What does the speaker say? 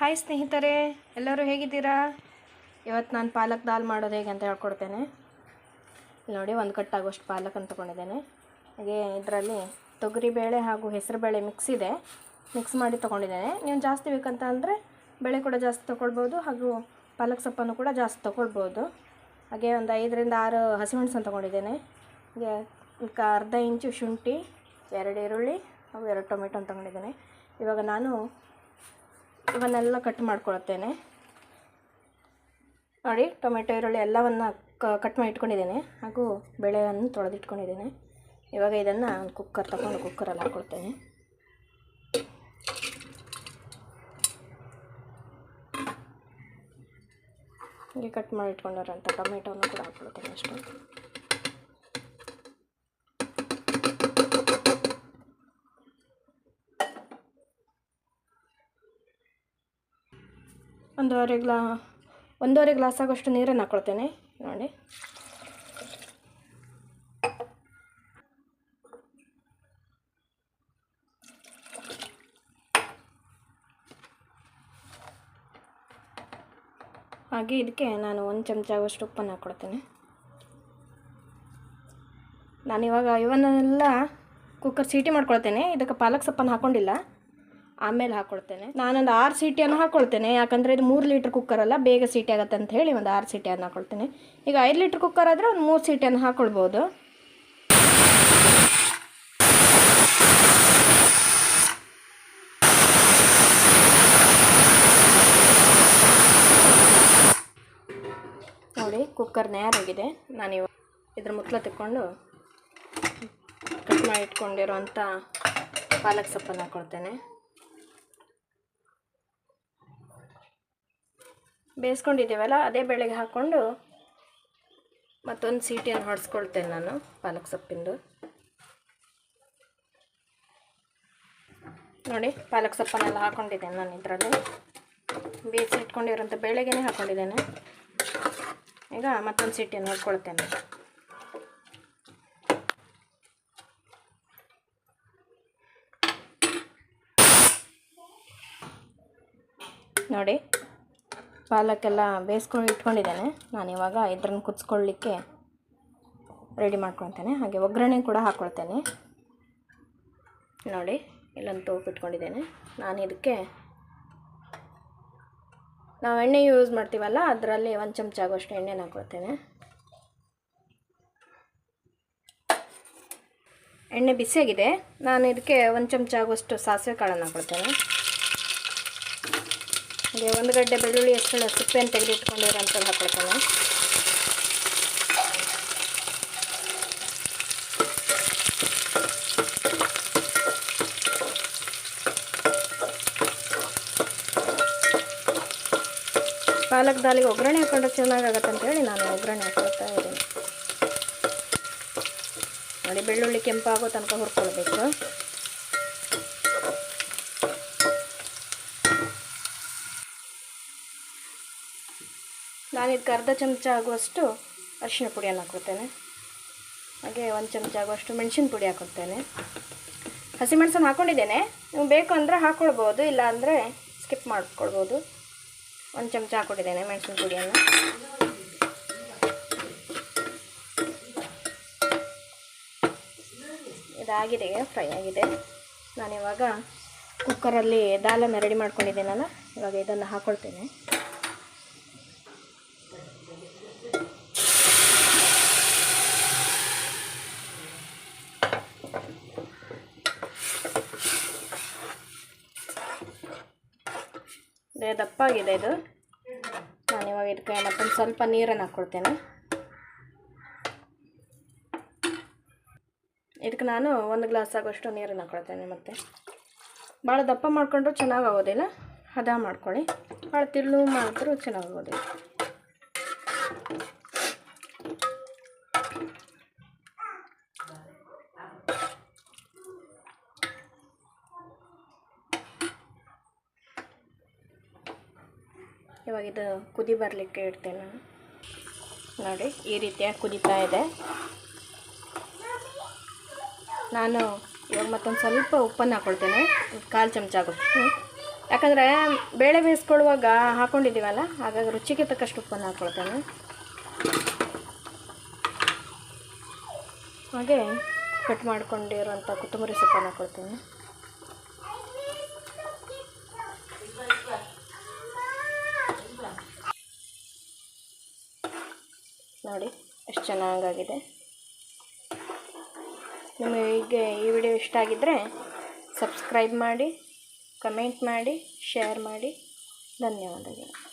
Hi ಸ್ನೇಹಿತರೆ, ಎಲ್ಲರೂ ಹೇಗಿದ್ದೀರಾ? ಇವತ್ತು ನಾನು ಪಾಲಕ್ ದಾಲ್ ಮಾಡೋದು ಹೇಗೆ ಅಂತ ಹೇಳ್ಕೊಡ್ತೇನೆ. ನೋಡಿ, ಒಂದು ಕಟ್ಟಾಗುವಷ್ಟು ಪಾಲಕ್ ಅಂತ ತೊಗೊಂಡಿದ್ದೇನೆ. ಹಾಗೆ ಇದರಲ್ಲಿ ತೊಗರಿಬೇಳೆ ಹಾಗೂ ಹೆಸರುಬೇಳೆ ಮಿಕ್ಸ್ ಇದೆ. ಮಿಕ್ಸ್ ಮಾಡಿ ತೊಗೊಂಡಿದ್ದೇನೆ. ನೀವು ಜಾಸ್ತಿ ಬೇಕಂತ ಅಂದರೆ ಬೇಳೆ ಕೂಡ ಜಾಸ್ತಿ ತೊಗೊಳ್ಬೋದು ಹಾಗೂ ಪಾಲಕ್ ಸೊಪ್ಪನ್ನು ಕೂಡ ಜಾಸ್ತಿ ತೊಗೊಳ್ಬೋದು. ಹಾಗೆ ಒಂದು ಐದರಿಂದ ಆರು ಹಸಿಮೆಣಸನ್ನು ತೊಗೊಂಡಿದ್ದೇನೆ. ಹಾಗೆ ಈಗ ಅರ್ಧ ಇಂಚು ಶುಂಠಿ, ಎರಡು ಈರುಳ್ಳಿ ಹಾಗೂ ಎರಡು ಟೊಮೆಟೊ ತೊಗೊಂಡಿದ್ದೇನೆ. ಇವಾಗ ನಾನು ಇವನ್ನೆಲ್ಲ ಕಟ್ ಮಾಡ್ಕೊಳ್ತೇನೆ. ನೋಡಿ, ಟೊಮೆಟೊ, ಈರುಳ್ಳಿ ಎಲ್ಲವನ್ನು ಕಟ್ ಮಾಡಿ ಇಟ್ಕೊಂಡಿದ್ದೇನೆ. ಹಾಗೂ ಬೇಳೆಯನ್ನು ತೊಳೆದಿಟ್ಕೊಂಡಿದ್ದೇನೆ. ಇವಾಗ ಇದನ್ನು ಕುಕ್ಕರ್ ತಗೊಂಡು ಕುಕ್ಕರಲ್ಲಿ ಹಾಕ್ಕೊಳ್ತೇನೆ ಹೀಗೆ ಕಟ್ ಮಾಡಿ ಇಟ್ಕೊಂಡಿರೋಂಥ ಟೊಮೆಟೊವನ್ನು ಕೂಡ ಹಾಕ್ಕೊಳ್ತೇನೆ ಅಷ್ಟು. ಒಂದೂವರೆ ಗ್ಲಾ, ಒಂದೂವರೆ ಗ್ಲಾಸ್ ಆಗೋಷ್ಟು ನೀರನ್ನು ಹಾಕ್ಕೊಳ್ತೇನೆ ನೋಡಿ. ಹಾಗೆ ಇದಕ್ಕೆ ನಾನು ಒಂದು ಚಮಚ ಆಗೋಷ್ಟು ಉಪ್ಪನ್ನು ಹಾಕ್ಕೊಳ್ತೇನೆ ನಾನಿವಾಗ ಇವನ್ನೆಲ್ಲ ಕುಕ್ಕರ್ ಸೀಟಿ ಮಾಡ್ಕೊಳ್ತೇನೆ, ಇದಕ್ಕೆ ಪಾಲಕ್ ಸೊಪ್ಪನ್ನು ಹಾಕ್ಕೊಂಡಿಲ್ಲ ಆಮೇಲೆ ಹಾಕ್ಕೊಳ್ತೇನೆ ನಾನೊಂದು ಆರು ಸೀಟಿಯನ್ನು ಹಾಕ್ಕೊಳ್ತೇನೆ ಯಾಕಂದರೆ ಇದು ಮೂರು ಲೀಟ್ರ್ ಕುಕ್ಕರ್ ಅಲ್ಲ, ಬೇಗ ಸೀಟಿ ಆಗುತ್ತೆ ಅಂತ ಹೇಳಿ ಒಂದು ಆರು ಸೀಟಿಯನ್ನು ಹಾಕೊಳ್ತೇನೆ. ಈಗ ಐದು ಲೀಟ್ರ್ ಕುಕ್ಕರ್ ಆದರೆ ಒಂದು ಮೂರು ಸೀಟಿಯನ್ನು ಹಾಕ್ಕೊಳ್ಬೋದು ನೋಡಿ ಕುಕ್ಕರ್ ನೇರಾಗಿದೆ ನಾನು ಇವಾಗ ಇದ್ರ ಮುತ್ತಲ ತಿಕ್ಕೊಂಡು ಕಟ್ ಮಾಡಿ ಇಟ್ಕೊಂಡಿರೋಂಥ ಪಾಲಕ್ ಸೊಪ್ಪನ್ನು ಹಾಕ್ಕೊಳ್ತೇನೆ ಬೇಯಿಸ್ಕೊಂಡಿದ್ದೀವಲ್ಲ, ಅದೇ ಬೇಳೆಗೆ ಹಾಕ್ಕೊಂಡು ಮತ್ತೊಂದು ಸೀಟಿಯನ್ನು ಹೊಡೆಸ್ಕೊಳ್ತೇನೆ ನಾನು ಪಾಲಕ್ ಸೊಪ್ಪಿಂದು. ನೋಡಿ, ಪಾಲಕ್ ಸೊಪ್ಪನ್ನೆಲ್ಲ ಹಾಕ್ಕೊಂಡಿದ್ದೇನೆ ನಾನು ಇದರಲ್ಲಿ. ಬೇಯಿಸಿ ಇಟ್ಕೊಂಡಿರೋಂಥ ಬೆಳಗ್ಗೆನೇ ಹಾಕ್ಕೊಂಡಿದ್ದೇನೆ ಈಗ ಮತ್ತೊಂದು ಸೀಟಿಯನ್ನು ಹೊಡ್ಕೊಳ್ತೇನೆ. ನೋಡಿ ಪಾಲಕ್ಕೆಲ್ಲ ಬೇಯಿಸ್ಕೊಂಡು ಇಟ್ಕೊಂಡಿದ್ದೇನೆ. ನಾನು ಇವಾಗ ಇದ್ರನ್ನ ಕುದಿಸ್ಕೊಳ್ಳಿಕ್ಕೆ ರೆಡಿ ಮಾಡ್ಕೊಳ್ತೇನೆ. ಹಾಗೆ ಒಗ್ಗರಣೆ ಕೂಡ ಹಾಕ್ಕೊಳ್ತೇನೆ ನೋಡಿ, ಇಲ್ಲೊಂದು ತೋಪು ಇಟ್ಕೊಂಡಿದ್ದೇನೆ. ನಾನು ಇದಕ್ಕೆ ನಾವು ಎಣ್ಣೆ ಯೂಸ್ ಮಾಡ್ತೀವಲ್ಲ, ಅದರಲ್ಲಿ ಒಂದು ಚಮಚ ಆಗೋಷ್ಟು ಎಣ್ಣೆನ ಹಾಕ್ಕೊಳ್ತೇನೆ ಎಣ್ಣೆ ಬಿಸಿಯಾಗಿದೆ. ನಾನು ಇದಕ್ಕೆ ಒಂದು ಚಮಚ ಆಗುವಷ್ಟು ಸಾಸಿವೆ ಕಾಳನ್ನು ಹಾಕ್ಕೊಳ್ತೇನೆ ಹಾಗೆ ಒಂದು ಗಡ್ಡೆ ಬೆಳ್ಳುಳ್ಳಿ ಎಷ್ಟೆಲ್ಲ ಸಿಪ್ಪೆಯನ್ನು ತೆಗೆದಿಟ್ಕೊಂಡಿರೋಂಥದ್ದು ಹಾಕೊಳ್ತಾನೆ ಪಾಲಕ್ ದಾಲಿಗೆ ಒಗ್ಗರಣೆ ಹಾಕೊಂಡ್ರೆ ಚೆನ್ನಾಗಾಗತ್ತೆ ಅಂತೇಳಿ ನಾನು ಒಗ್ಗರಣೆ ಹಾಕೊಳ್ತಾ ಇದ್ದೀನಿ. ನೋಡಿ, ಬೆಳ್ಳುಳ್ಳಿ ಕೆಂಪಾಗೋ ತನಕ ಹುರ್ಕೊಳ್ಬೇಕು. ನಾನು ಇದಕ್ಕೆ ಅರ್ಧ ಚಮಚ ಆಗುವಷ್ಟು ಅರಿಶಿನ ಪುಡಿಯನ್ನು ಹಾಕೊಳ್ತೇನೆ ಹಾಗೆ ಒಂದು ಚಮಚ ಆಗುವಷ್ಟು ಮೆಣಸಿನ ಪುಡಿ ಹಾಕ್ಕೊಳ್ತೇನೆ ಹಸಿಮೆಣಸನ್ನು ಹಾಕ್ಕೊಂಡಿದ್ದೇನೆ ನೀವು ಬೇಕು ಅಂದರೆ ಹಾಕ್ಕೊಳ್ಬೋದು ಇಲ್ಲ ಅಂದರೆ ಸ್ಕಿಪ್ ಮಾಡಿಕೊಳ್ಬೋದು. ಒಂದು ಚಮಚ ಹಾಕ್ಕೊಂಡಿದ್ದೇನೆ ಮೆಣಸಿನ ಪುಡಿಯನ್ನು ಇದಾಗಿದೆ, ಫ್ರೈ ಆಗಿದೆ. ನಾನಿವಾಗ ಕುಕ್ಕರಲ್ಲಿ ದಾಲನ್ನು ರೆಡಿ ಮಾಡ್ಕೊಂಡಿದ್ದೇನಲ್ಲ, ಇವಾಗ ಇದನ್ನು ಹಾಕ್ಕೊಳ್ತೇನೆ ಇದೇ ದಪ್ಪಾಗಿದೆ ಇದು. ನಾನು ಇವಾಗ ಇದಕ್ಕೆ ಮತ್ತೊಂದು ಸ್ವಲ್ಪ ನೀರನ್ನು ಹಾಕ್ಕೊಳ್ತೇನೆ ಇದಕ್ಕೆ ನಾನು ಒಂದು ಗ್ಲಾಸ್ ಆಗೋಷ್ಟು ನೀರನ್ನು ಹಾಕ್ಕೊಳ್ತೇನೆ ಮತ್ತು. ಭಾಳ ದಪ್ಪ ಮಾಡಿಕೊಂಡ್ರೂ ಚೆನ್ನಾಗಿ ಆಗೋದಿಲ್ಲ. ಹದ ಮಾಡ್ಕೊಳ್ಳಿ. ಭಾಳ ತಿಳ್ಳು ಮಾಡಿದ್ರೂ ಚೆನ್ನಾಗಾಗೋದಿಲ್ಲ ಇವಾಗ ಇದು ಕುದಿ ಬರಲಿಕ್ಕೆ ಇಡ್ತೇನೆ ನಾನು. ನೋಡಿ, ಈ ರೀತಿಯಾಗಿ ಕುದೀತಾ ಇದೆ. ನಾನು ಇವಾಗ ಮತ್ತೊಂದು ಸ್ವಲ್ಪ ಉಪ್ಪನ್ನು ಹಾಕ್ಕೊಳ್ತೇನೆ ಕಾಲು ಚಮಚ ಆಗುತ್ತೆ ಯಾಕಂದರೆ ಬೇಳೆ ಬೇಯಿಸ್ಕೊಳ್ಳುವಾಗ ಹಾಕ್ಕೊಂಡಿದ್ದೀವಲ್ಲ ಹಾಗಾಗಿ ರುಚಿಗೆ ತಕ್ಕಷ್ಟು ಉಪ್ಪನ್ನು ಹಾಕ್ಕೊಳ್ತೇನೆ ಹಾಗೆ ಕಟ್ ಮಾಡ್ಕೊಂಡಿರೋಂಥ ಕೊತ್ತಂಬರಿ ಸೊಪ್ಪನ್ನು ಹಾಕ್ಕೊಳ್ತೀನಿ ನೋಡಿ, ಎಷ್ಟು ಚೆನ್ನಾಗಾಗಿದೆ. ನಿಮಗೆ ಈ ವಿಡಿಯೋ ಇಷ್ಟ ಆಗಿದ್ದರೆ ಸಬ್ಸ್ಕ್ರೈಬ್ ಮಾಡಿ, ಕಮೆಂಟ್ ಮಾಡಿ, ಶೇರ್ ಮಾಡಿ. ಧನ್ಯವಾದಗಳು.